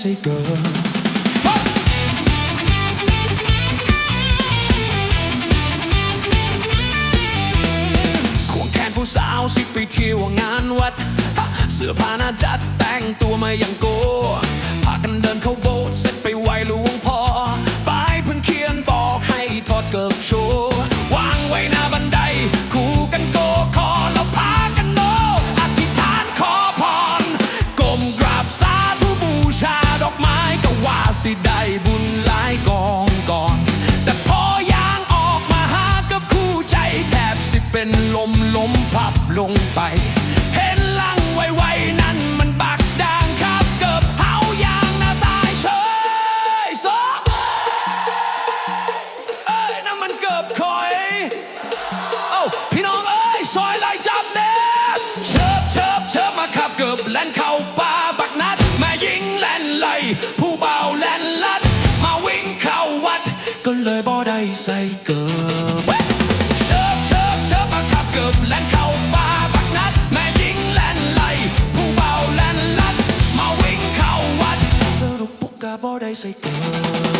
ใส่เกินควงแขนผู้สาวสิไปเที่ยวงานวัด เสื้อผ้าหน้าจัดแต่งตัวมาอย่างโกพากันเดินเข้าโบสถ์ ลงไป เห็นลังไวๆนั่นมันบักด่างครับเกิบเฮายางหน้าตายเฉยซอกเอ้ยนั่นมันเกิบคอย เอ้าพี่น้องเอ้ยซอยไล่จับเน่เชิบเชิบเชิบมาขับเกือบแล่นเข้าป่าบักนัดแม่ยิงแล่นไล่ผู้เบาแล่นลัด มาวิ่งเข้าวัด ก็เลยบ่ได้ใส่เกือบาบ่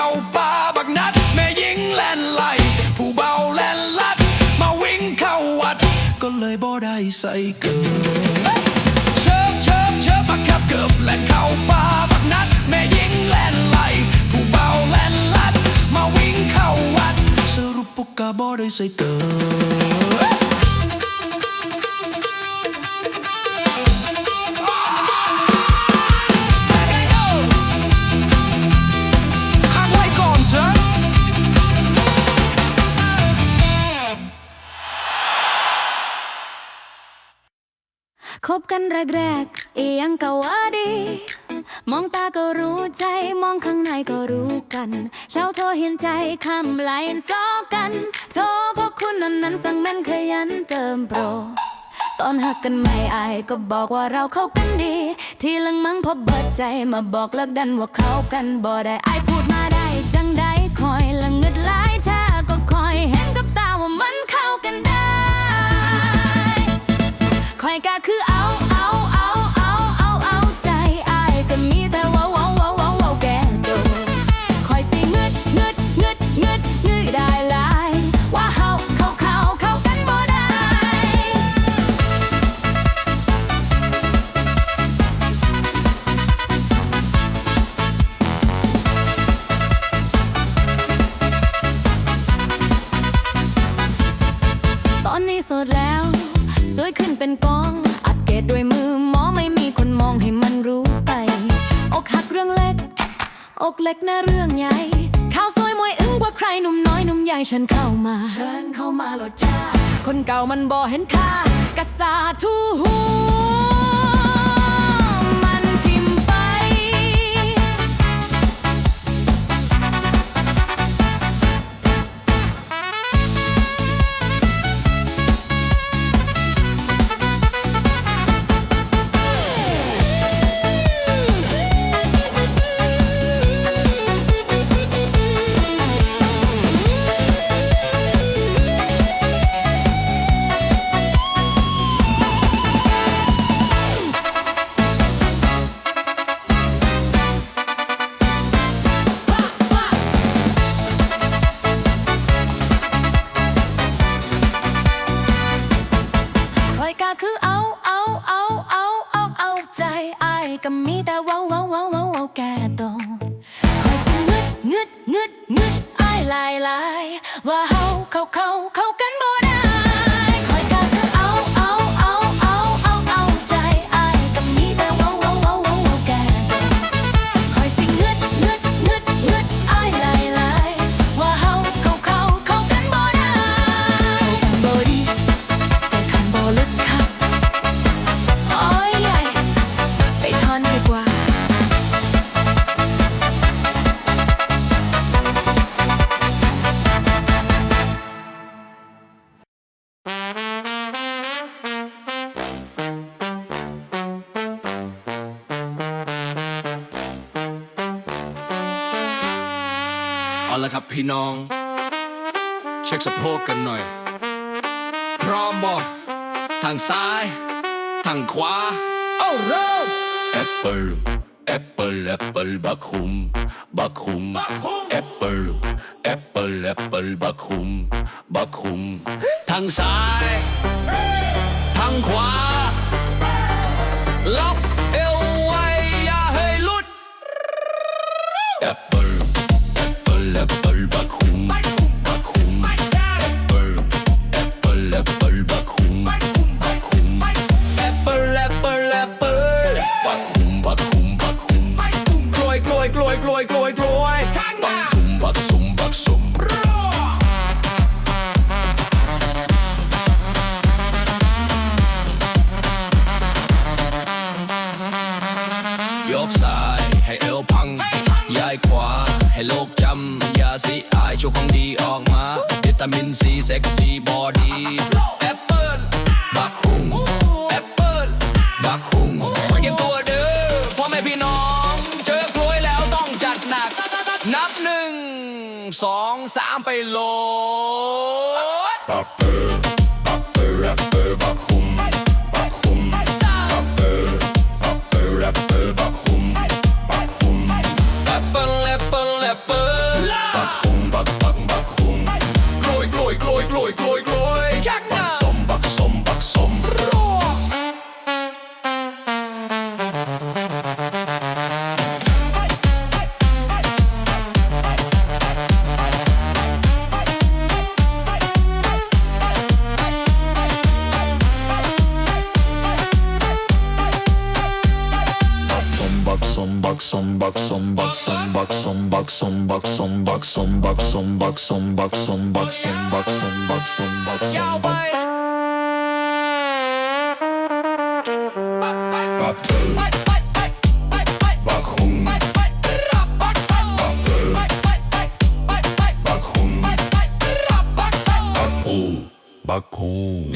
เข้าป่าบักนัด แม่ยิงแล่นไล่ผู้เบาแล่นลัด มาวิ่งเข้าวัด ก็เลยบ่ได้ใส่เกือบเชิบเชิบเชิบมาขับเกือบแล่นเข้าป่าบักนัด แม่ยิงแล่นไล่ผู้เบาแล่นลัด มาวิ่งเข้าวัด สรุปปุกกาบ่ได้ใส่เกือ บกันแรกๆเอียงก็ว่าดี มองตาก็รู้ใจ มองข้างในก็รู้กัน เช้าโทรเห็นใจคำไหลน์ซอกกัน โทรเพราะคุณนั้นนั้นสั่งแม่นขยันเติมโปร ตอนหักกันไม่อายก็บอกว่าเราเข้ากันดี ทีหลังมั้งพอเบิดใจมาบอกเลิกดันว่าเข้ากันบ่ได้อายพูดมาได้จังได้คอยละเงิดหลายแท้ก็คอยเห็นกับตาว่ามันเข้ากันได้คอยก็คือ อกเล็กนะเรื่องใหญ่ ข้าวสวยมวยอึ้งกว่าใครหนุ่มน้อยหนุ่มใหญ่ฉันเข้ามา เชิญเข้ามาโหลดจ้า คนเก่ามันบ่เห็นค่ากะสาทูหั พี่น้อง เช็คสะโพกกันหน่อย พร้อมบ่ทางซ้าย ทางขวาเอาเริ่มแอปเปิลแอปเปิลแอปเปิลบักคุมบักคุมแอปเปิลแอปเปิลแอปเปิลบักคุมบักคุมทางซ้าย ทางขวาล็อกเอวไว้อย่าให้หลุด Apple, apple, ขวา ให้โลกจำยาสีอายโชว์ของดีออกมาวิตามินซีเซ็กซี่บอดี้แอปเปิลบักคุงแอปเปิลบักคุงเก็บตัวเด้อพ่อแม่พี่น้อง เจอกล้วยแล้วต้องจัดหนัก นับหนึ่งสองสามไปโล motherfucker.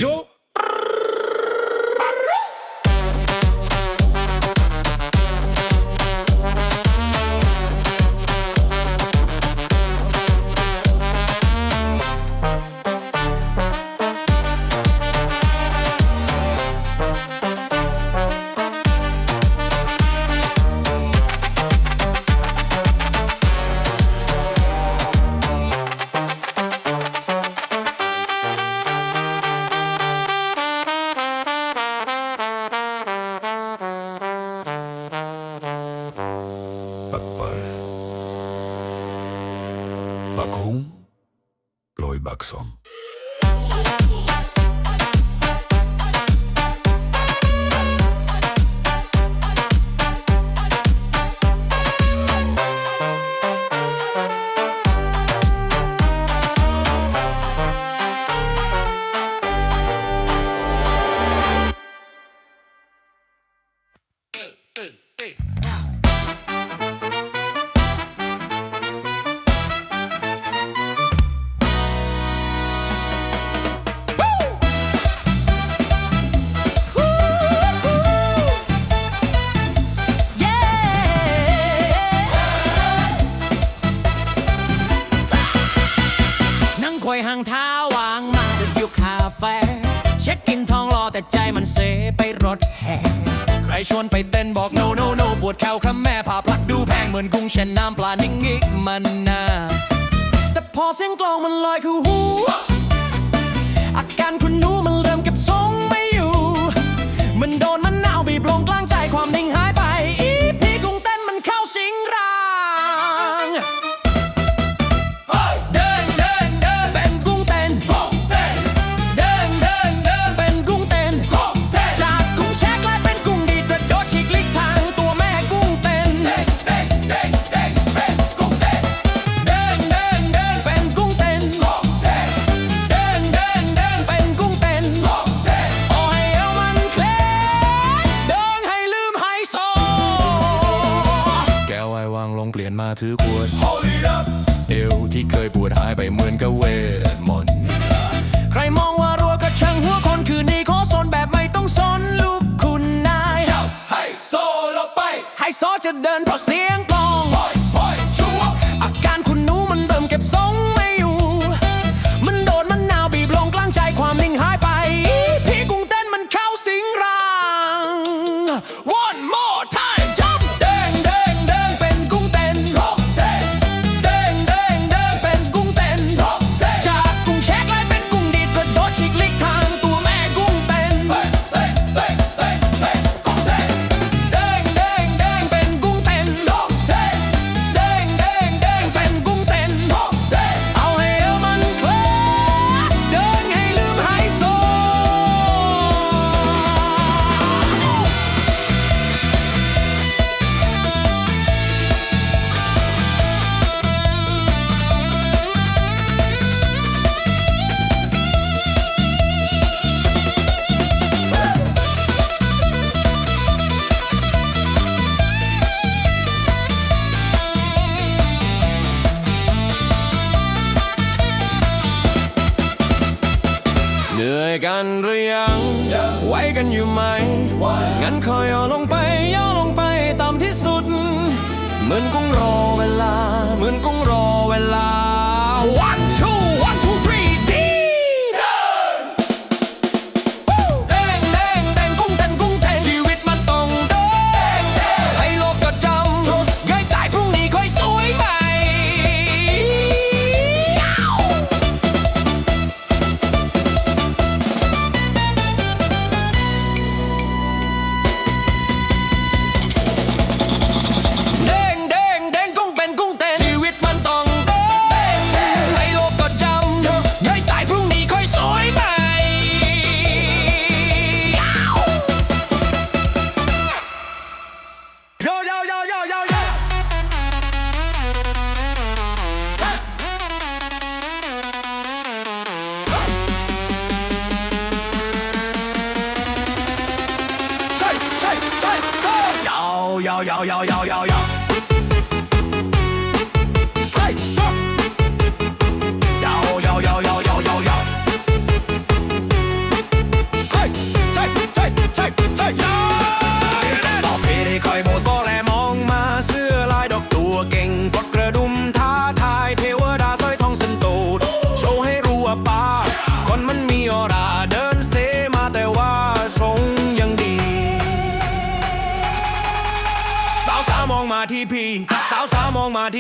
Yo! um. ชวนไปเต้นบอก no no no ปวดแควครับแม่พาพลักดูแพงเหมือนกุ้งเช่นน้ำปลานิ่งอีกมันนาแต่พอเสียงกลองมันลอยคือหู อาการคุณหนูมันเริ่มเก็บทรงไม่อยู่ มันโดนมันหนาวบีบลงกลางใจ เินเพราะเสียงกลอง งั้นคอยย่อลงไปย่อลงไปต่ำที่สุด เหมือนกุ้งรอ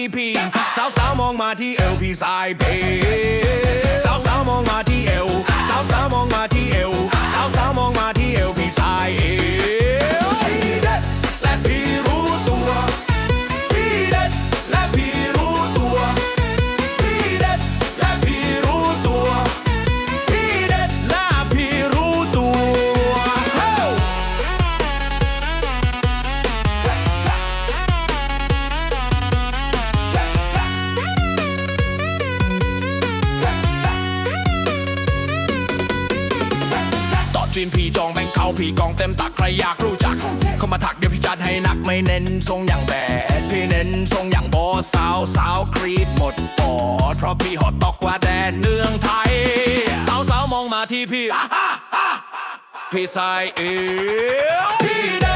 MVP สาวสาวมองมาที่เอลพี่สายเบสาวสาวมองมาที่เอลสาวสาวมองมาที่เอลสาวสาวมองมาที่เอลพี่สายเอาพี่กองเต็มตักใครอยากรู้จัก เข้ามาถักเดี๋ยวพี่จัดให้นักไม่เน้นทรงอย่างแบดพี่เน้นทรงอย่างบอสาวสาวครีดหมดปอดเพราะพี่หอดตอกกว่าแดนเนืองไทย สาวสาวมองมาที่พี่พี่ใส่เอ๋พี่แด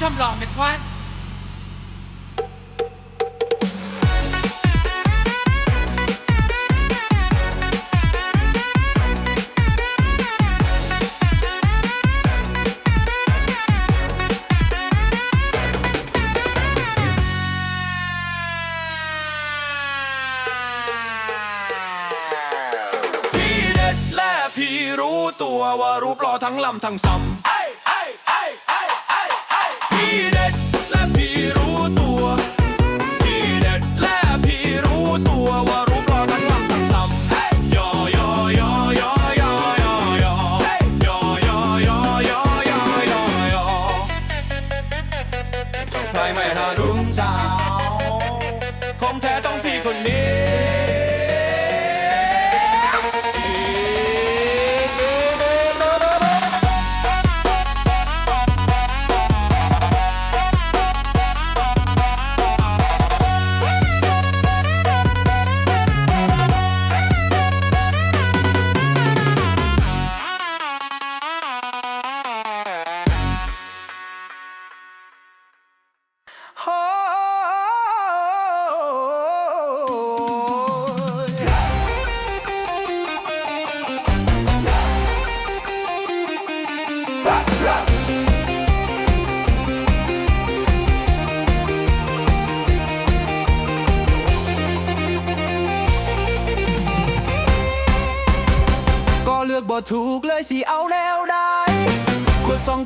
chăm lọ mệt khoan Phi đất là phi rú tùa và rú lọ thắng lầm thằng sầm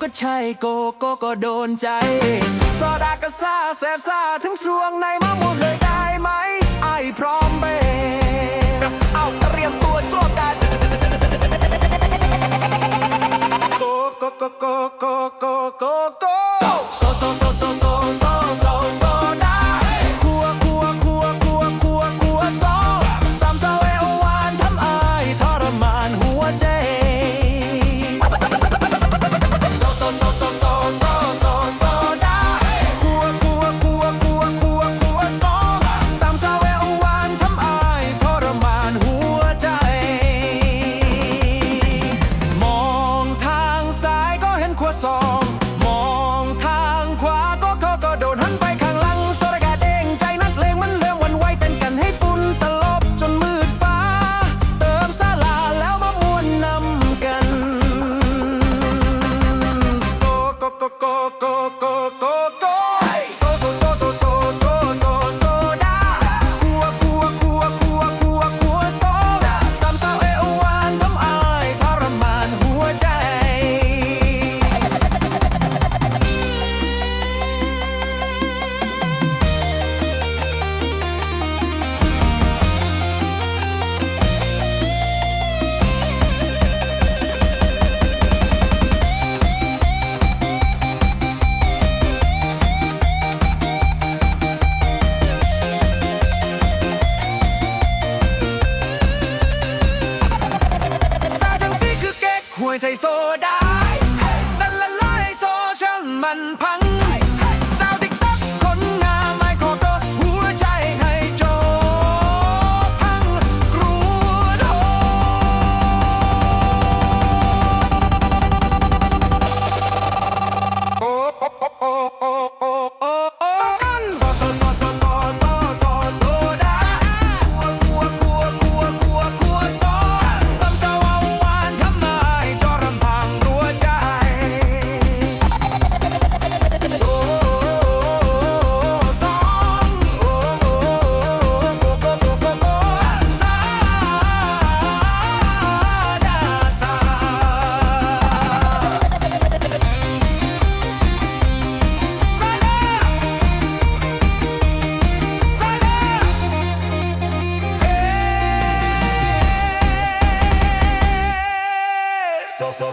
ก็ใช่โกโก้ก็โดนใจซอดากระซ่าแสบซาถึงช่วงในมาหมดเลยได้ไหม ไอพร้อมเบเอาเตรียมตัวชั่การ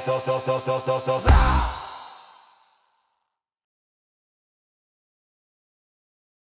só, só, só, só, só, só, só.